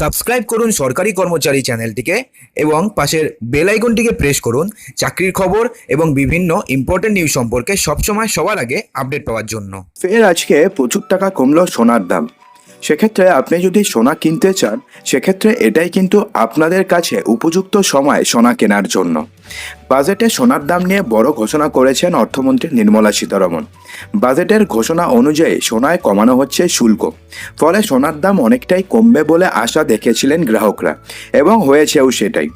Subscribe করুন সরকারি কর্মচারী চ্যানেলটিকে এবং পাশের বেল আইকনটিকে প্রেস করুন চাকরির খবর এবং বিভিন্ন ইম্পর্টেন্ট নিউজ সম্পর্কে সবসময় সবার আগে আপডেট পাওয়ার জন্য। ফের আজকে প্রচুর টাকা কমলো সোনার দাম। সেক্ষেত্রে আপনি যদি সোনা কিনতে চান, সেক্ষেত্রে এটাই কিন্তু আপনাদের কাছে উপযুক্ত সময় সোনা কেনার জন্য। বাজেটে সোনার দাম নিয়ে বড় ঘোষণা করেছেন অর্থমন্ত্রী নির্মলা সীতারমন। বাজেটের ঘোষণা অনুযায়ী সোনায় কমানো হচ্ছে শুল্ক। ফলে সোনার দাম অনেকটাই কমবে বলে আশা দেখেছিলেন গ্রাহকরা। এবং হয়েছেও সেটাই।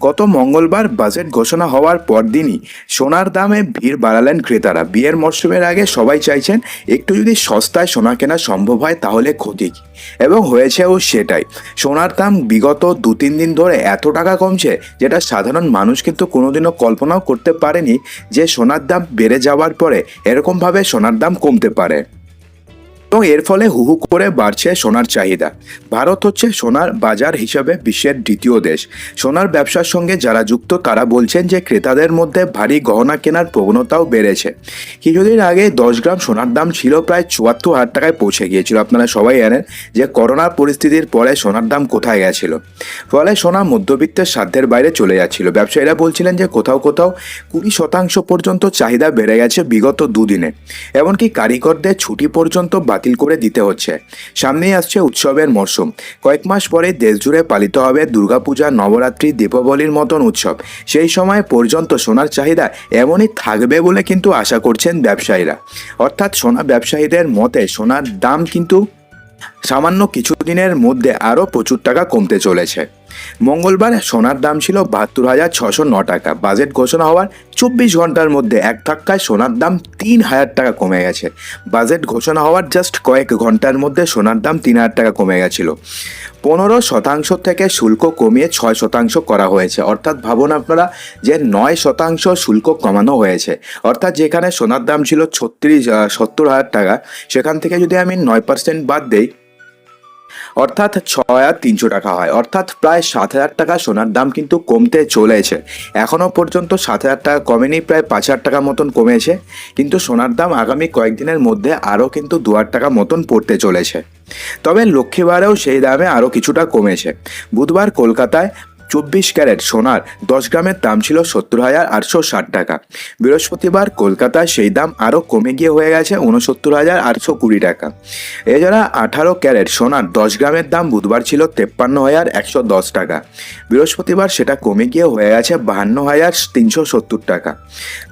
গত মঙ্গলবার বাজেট ঘোষণা হওয়ার পরদিনই সোনার দামে ভিড় বাড়ালেন ক্রেতারা। বিয়ের মরশুমের আগে সবাই চাইছেন একটু যদি সস্তায় সোনা কেনা সম্ভব হয় তাহলে ক্ষতি। কি এবং হয়েছেও সেটাই। সোনার দাম বিগত দু তিন দিন ধরে এত টাকা কমছে যেটা সাধারণ মানুষ কিন্তু কোনোদিনও কল্পনাও করতে পারেনি যে সোনার দাম বেড়ে যাওয়ার পরে এরকমভাবে সোনার দাম কমতে পারে। এবং এর ফলে হুহু করে বাড়ছে সোনার চাহিদা। ভারত হচ্ছে সোনার বাজার হিসাবে বিশ্বের দ্বিতীয় দেশ। সোনার ব্যবসার সঙ্গে যারা যুক্ত, তারা বলছেন যে ক্রেতাদের মধ্যে ভারী গহনা কেনার প্রবণতাও বেড়েছে। কিছুদিন আগে দশ গ্রাম সোনার দাম ছিল প্রায় চুয়াত্তর হাজার টাকায় পৌঁছে গিয়েছিল। আপনারা সবাই জানেন যে করোনার পরিস্থিতির পরে সোনার দাম কোথায় গেছিল। ফলে সোনা মধ্যবিত্তের সাধ্যের বাইরে চলে যাচ্ছিল। ব্যবসায়ীরা বলছিলেন যে কোথাও কোথাও কুড়ি শতাংশ পর্যন্ত চাহিদা বেড়ে গেছে বিগত দুদিনে। এমনকি কারিগরদের ছুটি পর্যন্ত বাতিল করে দিতে হচ্ছে। সামনেই আসছে উৎসবের মরশুম কয়েক মাস পরে দেশজুড়ে পালিত হবে দুর্গাপূজা, নবরাত্রি, দীপাবলির মতন উৎসব। সেই সময় পর্যন্ত সোনার চাহিদা এমনই থাকবে বলে কিন্তু আশা করছেন ব্যবসায়ীরা। অর্থাৎ সোনা ব্যবসায়ীদের মতে সোনার দাম কিন্তু সামান্য কিছুদিনের মধ্যে আরও প্রচুর টাকা কমতে চলেছে। মঙ্গলবার সোনার দাম ছিল বাহাত্তর হাজার ছশো ন টাকা। বাজেট ঘোষণা হওয়ার চব্বিশ ঘণ্টার মধ্যে এক ধাক্কায় সোনার দাম তিন হাজার টাকা কমে গেছে। বাজেট ঘোষণা হওয়ার জাস্ট কয়েক ঘণ্টার মধ্যে সোনার দাম তিন হাজার টাকা কমে গেছিল। পনেরো শতাংশ থেকে শুল্ক কমিয়ে ছয় শতাংশ করা হয়েছে। অর্থাৎ ভাবুন আপনারা যে নয় শতাংশ শুল্ক কমানো হয়েছে। অর্থাৎ যেখানে সোনার দাম ছিল ছত্রিশ সত্তর হাজার টাকা, সেখান থেকে যদি আমি নয় পার্সেন্ট বাদ দেই অর্থাৎ ছয় আর তিনশো টাকা হয়। অর্থাৎ প্রায় সাত হাজার টাকা সোনার দাম কিন্তু কমতে চলেছে। এখনও পর্যন্ত সাত হাজার টাকা কমেনি, প্রায় পাঁচ হাজার টাকা মতন কমেছে। কিন্তু সোনার দাম আগামী কয়েকদিনের মধ্যে আরও কিন্তু দু হাজার টাকা মতন পড়তে চলেছে। তবে লক্ষ্মীবারেও সেই দামে আরও কিছুটা কমেছে। বুধবার কলকাতায় চব্বিশ ক্যারেট সোনার দশ গ্রামের দাম ছিল সত্তর হাজার আটশো ষাট টাকা। বৃহস্পতিবার কলকাতায় সেই দাম আরও কমে গিয়ে হয়ে গেছে উনসত্তর হাজার আটশো কুড়ি টাকা। এছাড়া আঠারো ক্যারেট সোনার দশ গ্রামের দাম বুধবার ছিল তেপ্পান্ন হাজার একশো দশ টাকা। বৃহস্পতিবার সেটা কমে গিয়ে হয়ে গেছে বাহান্ন হাজার তিনশো সত্তর টাকা।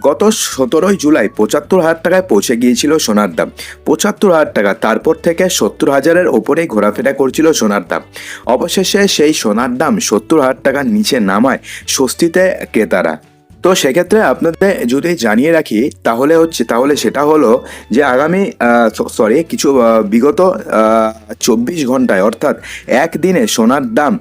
গত সতেরোই জুলাই পঁচাত্তর হাজার টাকায় পৌঁছে গিয়েছিল সোনার দাম। পঁচাত্তর হাজার টাকা তারপর থেকে সত্তর হাজারের ওপরেই ঘোরাফেরা করছিল সোনার দাম। অবশেষে সেই সোনার দাম সত্তর হাজার টাকার নিচে নামায় স্বস্তিতে ক্রেতারা তো সেক্ষেত্রে আপনাদের যদি জানিয়ে রাখি, তাহলে হচ্ছে, তাহলে সেটা হলো যে আগামী সরি কিছু বিগত চব্বিশ ঘন্টায়, অর্থাৎ একদিনে সোনার দাম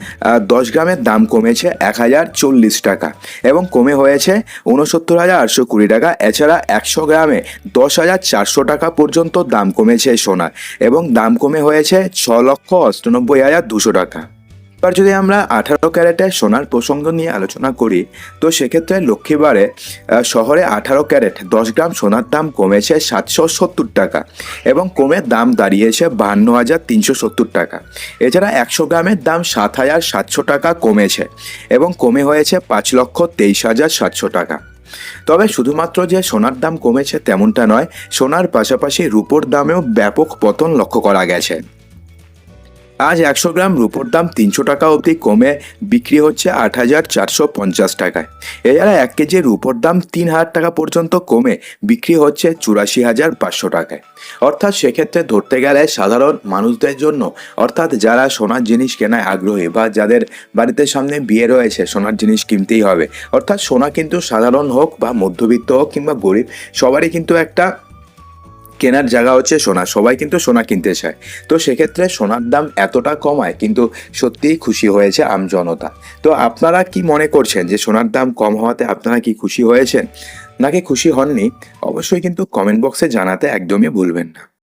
দশ গ্রামের দাম কমেছে এক হাজার চল্লিশ টাকা এবং কমে হয়েছে উনসত্তর হাজার আটশো কুড়ি টাকা। এছাড়া একশো গ্রামে দশ হাজার চারশো টাকা পর্যন্ত দাম কমেছে সোনার এবং দাম কমে হয়েছে ছ লক্ষ অষ্টানব্বই হাজার দুশো টাকা। এবার যদি আমরা আঠারো ক্যারেটের সোনার প্রসঙ্গ নিয়ে আলোচনা করি, তো সেক্ষেত্রে লক্ষ্মীবারে শহরে আঠারো ক্যারেট দশ গ্রাম সোনার দাম কমেছে সাতশো সত্তর টাকা এবং কমে দাম দাঁড়িয়েছে বাহান্ন হাজার তিনশো সত্তর টাকা। এছাড়া একশো গ্রামের দাম সাত হাজার সাতশো টাকা কমেছে এবং কমে হয়েছে পাঁচ লক্ষ তেইশ হাজার সাতশো টাকা। তবে শুধুমাত্র যে সোনার দাম কমেছে তেমনটা নয়, সোনার পাশাপাশি রূপোর দামেও ব্যাপক পতন লক্ষ্য করা গেছে। আজ একশো গ্রাম রূপোর দাম তিনশো টাকা অবধি কমে বিক্রি হচ্ছে আট হাজার চারশো পঞ্চাশ টাকায়। এছাড়া এক কেজি রূপোর দাম তিন হাজার টাকা পর্যন্ত কমে বিক্রি হচ্ছে চুরাশি হাজার পাঁচশো টাকায়। অর্থাৎ সেক্ষেত্রে ধরতে গেলে সাধারণ মানুষদের জন্য, অর্থাৎ যারা সোনার জিনিস কেনায় আগ্রহী বা যাদের বাড়িতে সামনে বিয়ে রয়েছে, সোনার জিনিস কিনতেই হবে। অর্থাৎ সোনা কিন্তু সাধারণ হোক বা মধ্যবিত্ত হোক কিংবা গরিব, সবারই কিন্তু একটা কেনার জায়গা হচ্ছে সোনা। সবাই কিন্তু সোনা কিনতে চায়। তো সেক্ষেত্রে সোনার দাম এতটা কমায়, কিন্তু সত্যিই খুশি হয়েছে আম জনতা। তো আপনারা কি মনে করছেন যে সোনার দাম কম হওয়াতে আপনারা কি খুশি হয়েছেন? নাকি খুশি হননি? অবশ্যই কিন্তু কমেন্ট বক্সে জানাতে একদমই ভুলবেন না।